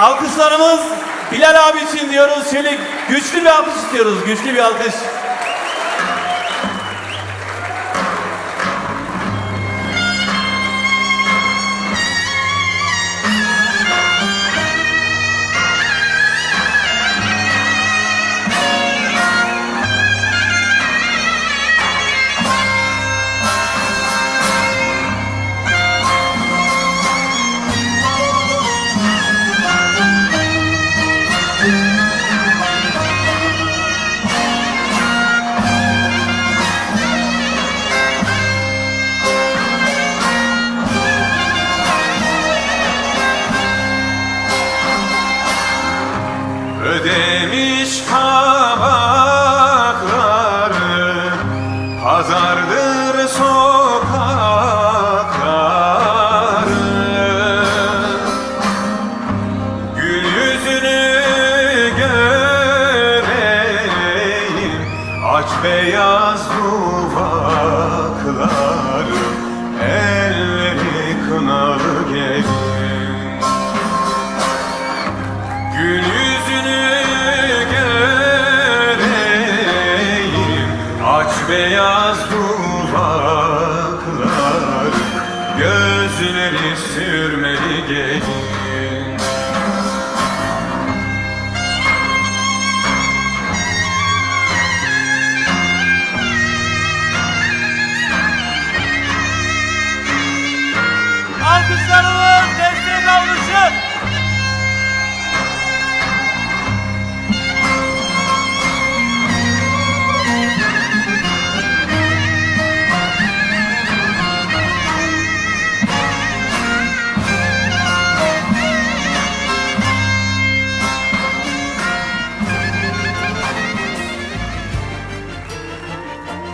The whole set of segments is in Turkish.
Alkışlarımız Bilal abi için diyoruz. Şöyle güçlü bir alkış istiyoruz. Güçlü bir alkış. Beyaz duvakları Elleri kınalı gelin Gül yüzünü göreyim Aç beyaz duvaklar Gözleri sürmeli gelin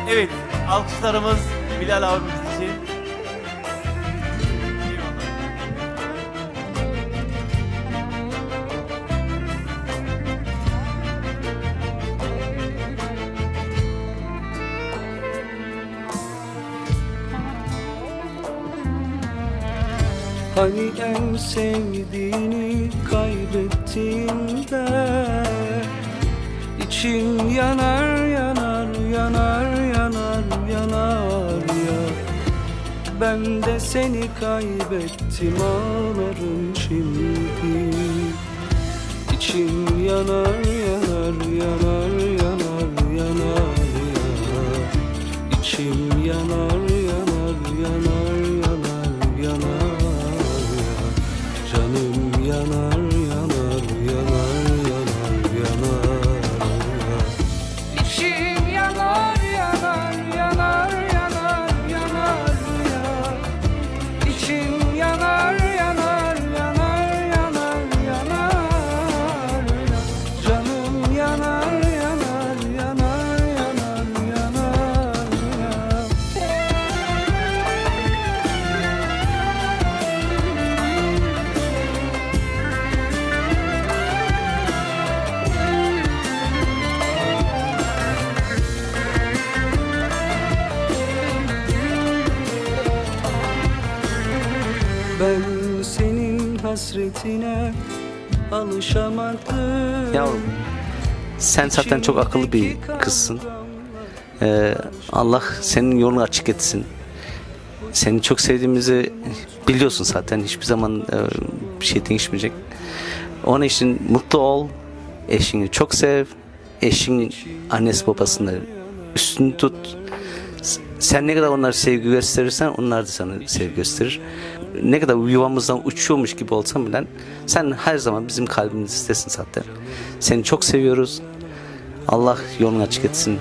Evet, alkışlarımız Bilal abimiz için. Hani en sevdiğini kaybettiğinde için yanar yanar Ben de seni kaybettim ağlarım şimdi İçim yanar yanar yanar yanar yanar ya İçim yanar yanar yanar yanar yanar ya Canım yanar yanar yanar yanar yanar ya İçim yanar yanar Ben senin hasretine alışamadım Yavrum, sen zaten çok akıllı bir kızsın. Ee, Allah senin yolunu açık etsin. Seni çok sevdiğimizi biliyorsun zaten. Hiçbir zaman e, bir şey değişmeyecek. Onun için mutlu ol. Eşini çok sev. Eşin annesi babasını üstünü tut. Sen ne kadar onlara sevgi gösterirsen onlar da sana sevgi gösterir. Ne kadar yuvamızdan uçuyormuş gibi olsan bile sen her zaman bizim kalbimizdesin zaten. Seni çok seviyoruz. Allah yolunu açık etsin.